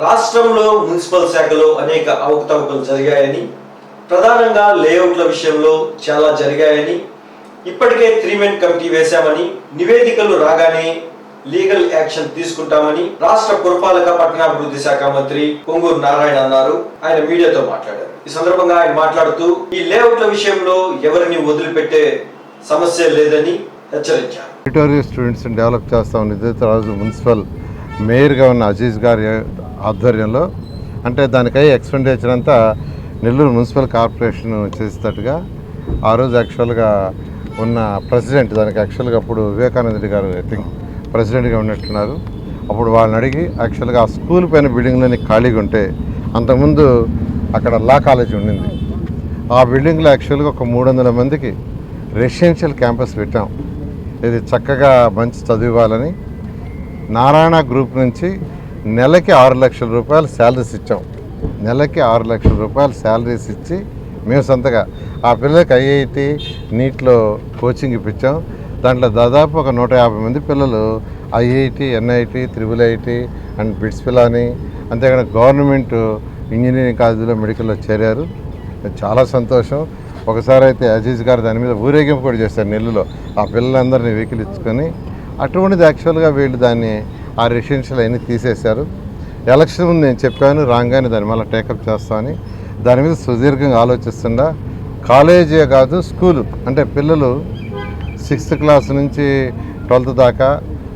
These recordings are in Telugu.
రాష్ట్రంలో మున్సిపల్ శాఖలో అనేక అవకతవకలు జరిగాయని ప్రధానంగా లేఅవుట్ల విషయంలో చాలా జరిగాయని ఇప్పటికే త్రీ మెన్ కమిటీ వేశామని నివేదికలు రాగానే లీగల్ యాక్షన్ తీసుకుంటామని రాష్ట్ర పురపాలక పట్టణాభివృద్ధి శాఖ మంత్రి పొంగూరు నారాయణ అన్నారు. ఆయన మీడియాతో మాట్లాడారు. ఈ సందర్భంగా ఆయన మాట్లాడుతూ ఈ లేఅవుట్ల విషయంలో ఎవరిని వదిలిపెట్టే సమస్య లేదని హెచ్చరించారు. స్టూడెంట్స్ని డెవలప్ చేస్తామని నిద్రరాజు మున్సిపల్ మేయర్గా ఉన్న అజీజ్ గారి ఆధ్వర్యంలో అంటే దానికై ఎక్స్పెండిచర్ అంతా నెల్లూరు మున్సిపల్ కార్పొరేషన్ చేసేటట్టుగా ఆ రోజు యాక్చువల్గా ఉన్న ప్రెసిడెంట్ దానికి యాక్చువల్గా అప్పుడు వివేకానంద గారు ఐ థింక్ ప్రెసిడెంట్గా ఉన్నట్టున్నారు. అప్పుడు వాళ్ళని అడిగి యాక్చువల్గా ఆ స్కూల్ పైన బిల్డింగ్లోని ఖాళీగా ఉంటే అంతకుముందు అక్కడ లా కాలేజ్ ఉండింది. ఆ బిల్డింగ్లో యాక్చువల్గా ఒక మూడు వందల మందికి రెసిడెన్షియల్ క్యాంపస్ పెట్టాం. ఇది చక్కగా మంచి చదివాలని నారాయణ గ్రూప్ నుంచి నెలకి ఆరు లక్షల రూపాయలు శాలరీస్ ఇచ్చాం. నెలకి ఆరు లక్షల రూపాయలు శాలరీస్ ఇచ్చి మేము సొంతగా ఆ పిల్లలకి ఐఐటి నీట్లో కోచింగ్ ఇప్పించాం. దాంట్లో దాదాపు ఒక నూట యాభై మంది పిల్లలు IIT NIT triple IT and BITS Pilani అంతేకాని గవర్నమెంట్ ఇంజనీరింగ్ కాలేజీలో మెడికల్లో చేరారు. చాలా సంతోషం. ఒకసారి అయితే అజీజ్ గారు దాని మీద ఊరేగింపు కూడా చేశారు నెల్లులో ఆ పిల్లలందరినీ వెహికల్ ఇచ్చుకొని అటువంటిది యాక్చువల్గా వీళ్ళు దాన్ని ఆ రెసిడెన్షియల్ అన్నీ తీసేశారు. ఎలక్షన్ ముందు నేను చెప్పాను రాగానే దాని మళ్ళీ టేకప్ చేస్తామని దాని మీద సుదీర్ఘంగా ఆలోచిస్తుండా. కాలేజీ కాదు స్కూలు అంటే పిల్లలు సిక్స్త్ క్లాస్ నుంచి ట్వెల్త్ దాకా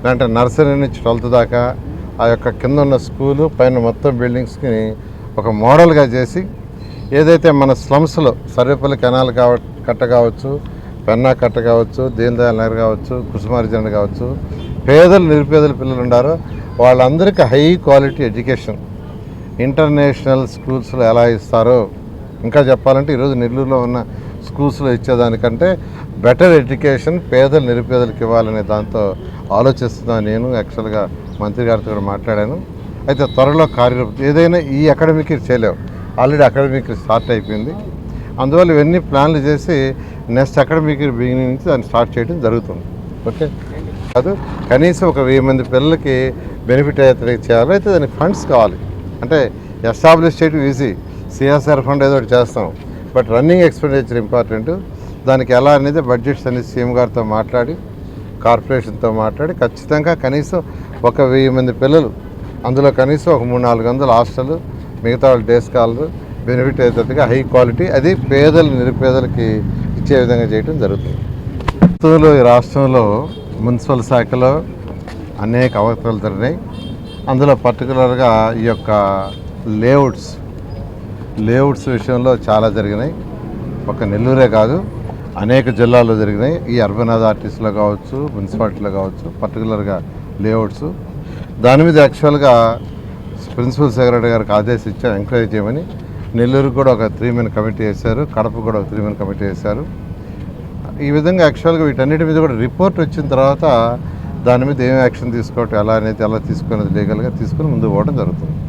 లేదంటే నర్సరీ నుంచి ట్వెల్త్ దాకా ఆ యొక్క కింద ఉన్న స్కూలు పైన మొత్తం బిల్డింగ్స్కి ఒక మోడల్గా చేసి ఏదైతే మన స్లమ్స్లో సర్వేపల్లి కెనాల్ కావ కట్ట కావచ్చు పెన్నా కట్ట కావచ్చు దీన్ దయాల్ నగర్ కావచ్చు కుసుమార్జన కావచ్చు పేదలు నిరుపేదల పిల్లలు ఉండారో. వాళ్ళందరికీ హై క్వాలిటీ ఎడ్యుకేషన్. ఇంటర్నేషనల్ స్కూల్స్లో ఎలా ఇస్తారో ఇంకా చెప్పాలంటే ఈరోజు నెల్లూరులో ఉన్న స్కూల్స్లో ఇచ్చేదానికంటే బెటర్ ఎడ్యుకేషన్ పేదలు నిరుపేదలకు ఇవ్వాలనే దాంతో ఆలోచిస్తున్నాను నేను. యాక్చువల్గా మంత్రి గారితో కూడా మాట్లాడాను. అయితే త్వరలో కార్యరూపం ఏదైనా ఈ అకాడమిక్ ఇయర్ చేయలేవు. ఆల్రెడీ అకాడమిక్ ఇయర్ స్టార్ట్ అయిపోయింది. అందువల్ల ఇవన్నీ ప్లాన్లు చేసి నెక్స్ట్ అకాడమిక్ ఇయర్ బిగినింగ్ నుంచి దాన్ని స్టార్ట్ చేయడం జరుగుతుంది. ఓకే? కాదు. కనీసం ఒక వెయ్యి మంది పిల్లలకి బెనిఫిట్ అయ్యేటట్టు చేయాలి అయితే దానికి ఫండ్స్ కావాలి. అంటే ఎస్టాబ్లిష్ చేయడం ఈజీ సిఎస్ఆర్ ఫండ్ ఏదో ఒకటి చేస్తాం. బట్ రన్నింగ్ ఎక్స్పెండిచర్ ఇంపార్టెంట్ దానికి ఎలా అనేది బడ్జెట్స్ అనేది సీఎం గారితో మాట్లాడి కార్పొరేషన్తో మాట్లాడి ఖచ్చితంగా కనీసం ఒక వెయ్యి మంది పిల్లలు అందులో కనీసం ఒక మూడు నాలుగు వందల హాస్టల్ మిగతా వాళ్ళు డే స్కాలర్ బెనిఫిట్ అయ్యేటట్టుగా హై క్వాలిటీ అది పేదలు నిరుపేదలకి ఇచ్చే విధంగా చేయడం జరుగుతుంది. ఈ రాష్ట్రంలో మున్సిపల్ శాఖలో అనేక అవకతలు జరిగినాయి. అందులో పర్టికులర్గా ఈ యొక్క లేఅవుట్స్ లేఅవుట్స్ విషయంలో చాలా జరిగినాయి. ఒక నెల్లూరే కాదు అనేక జిల్లాల్లో జరిగినాయి. ఈ అర్బన్ అథారిటీస్లో కావచ్చు మున్సిపాలిటీలో కావచ్చు పర్టికులర్గా లేఅవుట్స్ దాని మీద యాక్చువల్గా ప్రిన్సిపల్ సెక్రటరీ గారికి ఆదేశించారు ఎంక్వైరీ చేయమని. నెల్లూరుకు కూడా ఒక త్రీ మెన్ కమిటీ వేశారు కడప కూడా ఒక త్రీ మెన్ కమిటీ వేశారు. ఈ విధంగా యాక్చువల్గా వీటన్నిటి మీద కూడా రిపోర్ట్ వచ్చిన తర్వాత దాని మీద ఏం యాక్షన్ తీసుకోవటం ఎలా అనేది ఎలా తీసుకునేది లీగల్గా తీసుకుని ముందు పోవడం జరుగుతుంది.